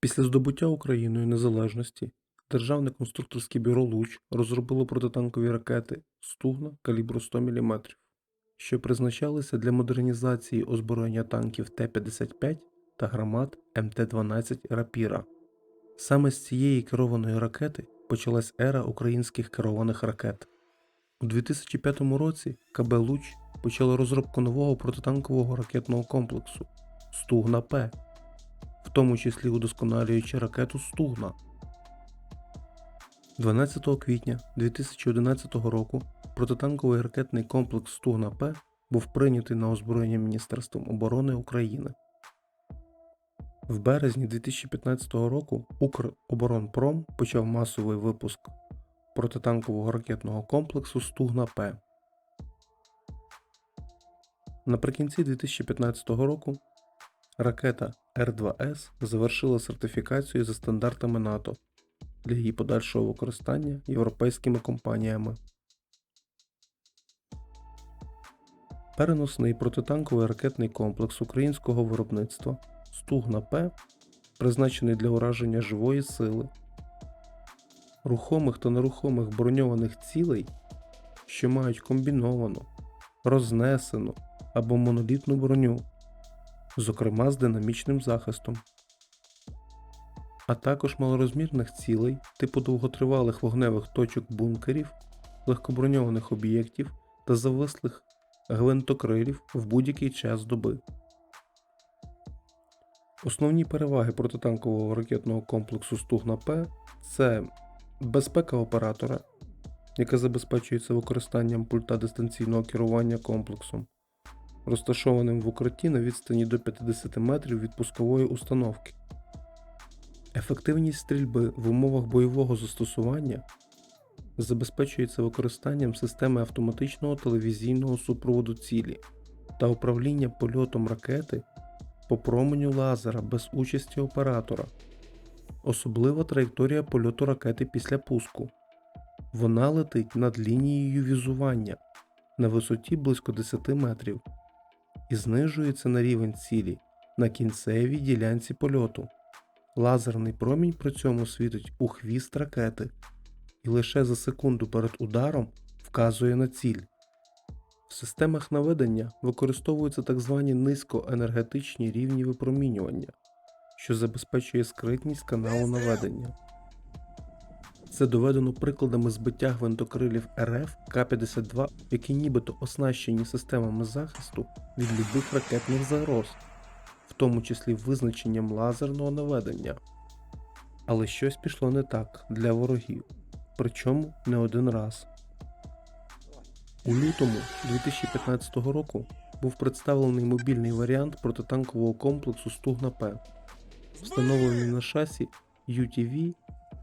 Після здобуття Україною незалежності Державне конструкторське бюро «Луч» розробило протитанкові ракети «Стугна» калібру 100 мм, що призначалися для модернізації озброєння танків Т-55 та гармат МТ-12 «Рапіра». Саме з цієї керованої ракети почалась ера українських керованих ракет. У 2005 році КБ «Луч» почало розробку нового протитанкового ракетного комплексу «Стугна-П», в тому числі удосконалюючи ракету «Стугна». 12 квітня 2011 року протитанковий ракетний комплекс Стугна-П був прийнятий на озброєння Міністерством оборони України. В березні 2015 року Укроборонпром почав масовий випуск протитанкового ракетного комплексу Стугна-П. Наприкінці 2015 року ракета Р-2С завершила сертифікацію за стандартами НАТО для її подальшого використання європейськими компаніями. Переносний протитанковий ракетний комплекс українського виробництва Стугна-П призначений для ураження живої сили, рухомих та нерухомих броньованих цілей, що мають комбіновану, рознесену або монолітну броню, зокрема з динамічним захистом, а також малорозмірних цілей типу довготривалих вогневих точок бункерів, легкоброньованих об'єктів та завислих гвинтокрилів в будь-який час доби. Основні переваги протитанкового ракетного комплексу Стугна-П це безпека оператора, яка забезпечується використанням пульта дистанційного керування комплексом, розташованим в укритті на відстані до 50 метрів від пускової установки. Ефективність стрільби в умовах бойового застосування забезпечується використанням системи автоматичного телевізійного супроводу цілі та управління польотом ракети по променю лазера без участі оператора. Особлива траєкторія польоту ракети після пуску. Вона летить над лінією візування на висоті близько 10 метрів і знижується на рівень цілі на кінцевій ділянці польоту. Лазерний промінь при цьому світить у хвіст ракети і лише за секунду перед ударом вказує на ціль. В системах наведення використовуються так звані низькоенергетичні рівні випромінювання, що забезпечує скритність каналу наведення. Це доведено прикладами збиття гвинтокрилів РФ К-52, які нібито оснащені системами захисту від любих ракетних загроз, в тому числі визначенням лазерного наведення. Але щось пішло не так для ворогів, причому не один раз. У лютому 2015 року був представлений мобільний варіант протитанкового комплексу Стугна-П, встановлений на шасі UTV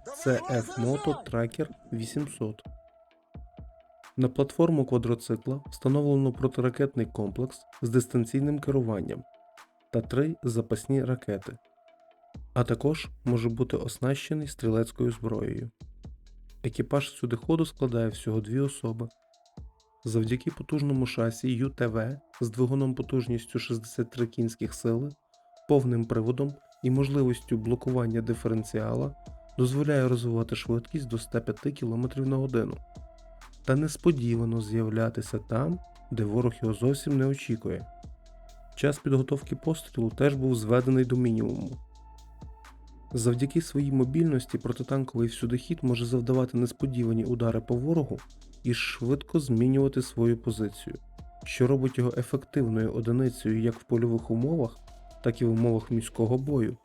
CF Moto Tracker 800. На платформу квадроцикла встановлено протиракетний комплекс з дистанційним керуванням та три запасні ракети, а також може бути оснащений стрілецькою зброєю. Екіпаж сюдиходу складає всього дві особи. Завдяки потужному шасі UTV з двигуном потужністю 63 кінських сили, повним приводом і можливістю блокування диференціала дозволяє розвивати швидкість до 105 км на годину та несподівано з'являтися там, де ворог його зовсім не очікує. Час підготовки пострілу теж був зведений до мінімуму. Завдяки своїй мобільності протитанковий всюдихід може завдавати несподівані удари по ворогу і швидко змінювати свою позицію, що робить його ефективною одиницею як в польових умовах, так і в умовах міського бою.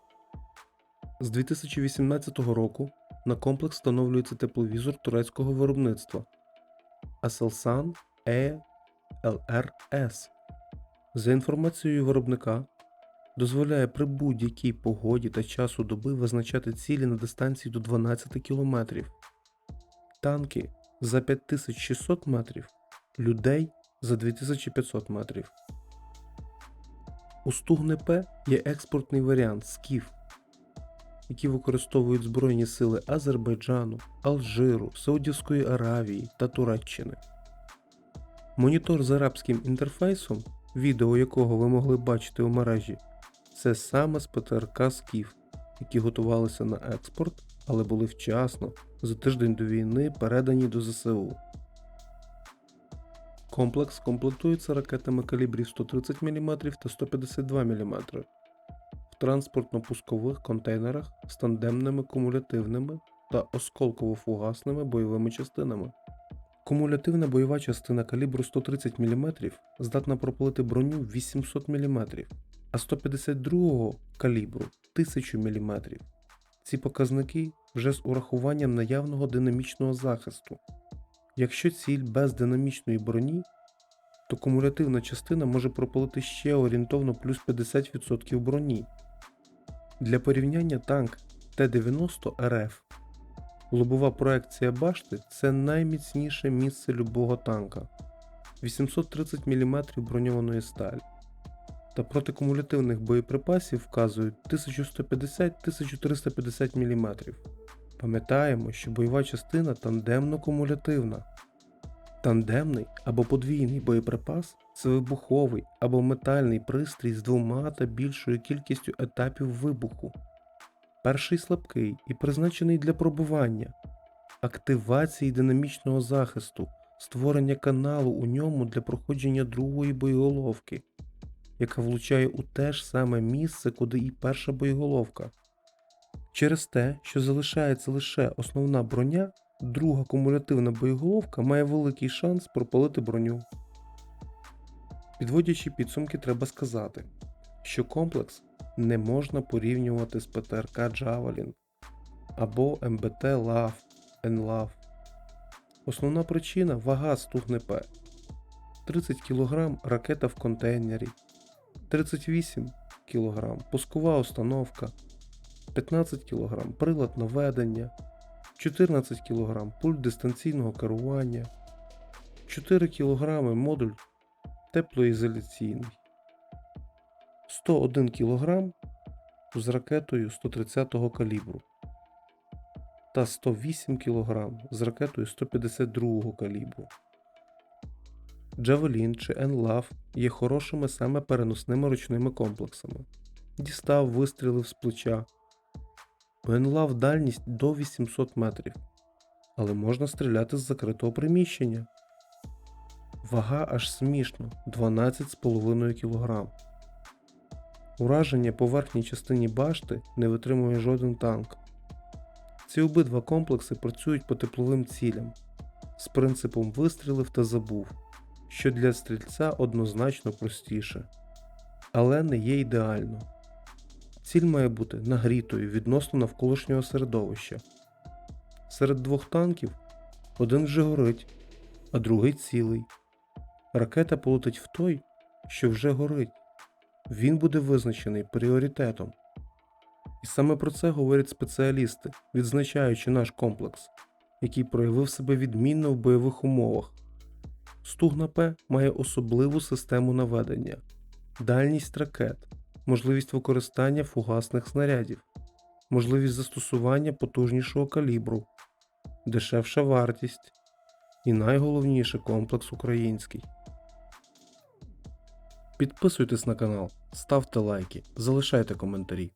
З 2018 року на комплекс встановлюється тепловізор турецького виробництва Aselsan E. За інформацією виробника, дозволяє при будь-якій погоді та часу доби визначати цілі на дистанції до 12 км. Танки за 5600 метрів, людей за 2500 метрів. У Стугне П є експортний варіант Скіф, який використовують Збройні сили Азербайджану, Алжиру, Саудівської Аравії та Туреччини. Монітор з арабським інтерфейсом, відео якого ви могли бачити у мережі, це саме з ПТРК Скіф, які готувалися на експорт, але були вчасно, за тиждень до війни передані до ЗСУ. Комплекс комплектується ракетами калібрів 130 мм та 152 мм транспортно-пускових контейнерах з тандемними кумулятивними та осколково-фугасними бойовими частинами. Кумулятивна бойова частина калібру 130 мм здатна пропалити броню 800 мм, а 152 калібру 1000 мм. Ці показники вже з урахуванням наявного динамічного захисту. Якщо ціль без динамічної броні, то кумулятивна частина може пропалити ще орієнтовно плюс 50% броні. Для порівняння танк Т-90 РФ лобова проекція башти це найміцніше місце любого танка 830 мм броньованої сталі. Та протикумулятивних боєприпасів вказують 1150-1350 мм. Пам'ятаємо, що бойова частина тандемно-кумулятивна. Тандемний або подвійний боєприпас це вибуховий або метальний пристрій з двома та більшою кількістю етапів вибуху. Перший слабкий і призначений для пробування, активації динамічного захисту, створення каналу у ньому для проходження другої боєголовки, яка влучає у те ж саме місце, куди і перша боєголовка. Через те, що залишається лише основна броня, друга кумулятивна боєголовка має великий шанс пропалити броню. Підводячи підсумки, треба сказати, що комплекс не можна порівнювати з ПТРК Javelin або МБТ LAV, NLAV. Основна причина вага Стугнеп. 30 кг ракета в контейнері, 38 кг пускова установка, 15 кг прилад наведення, 14 кг пульт дистанційного керування, 4 кг модуль теплоізоляційний, 101 кг з ракетою 130 калібру та 108 кг з ракетою 152 калібру. Javelin чи NLAV є хорошими саме переносними ручними комплексами. Дістав, вистрілив з плеча. У NLAV дальність до 800 метрів, але можна стріляти з закритого приміщення. Вага аж смішно 12,5 кг. Ураження по верхній частині башти не витримує жоден танк. Ці обидва комплекси працюють по тепловим цілям з принципом вистрілив та забув, що для стрільця однозначно простіше, але не є ідеально. Ціль має бути нагрітою відносно навколишнього середовища. Серед двох танків один вже горить, а другий цілий. Ракета полетить в той, що вже горить. Він буде визначений пріоритетом. І саме про це говорять спеціалісти, відзначаючи наш комплекс, який проявив себе відмінно в бойових умовах. Стугна П має особливу систему наведення, дальність ракет, можливість використання фугасних снарядів, можливість застосування потужнішого калібру, дешевша вартість і найголовніше комплекс український. Підписуйтесь на канал, ставте лайки, залишайте коментарі.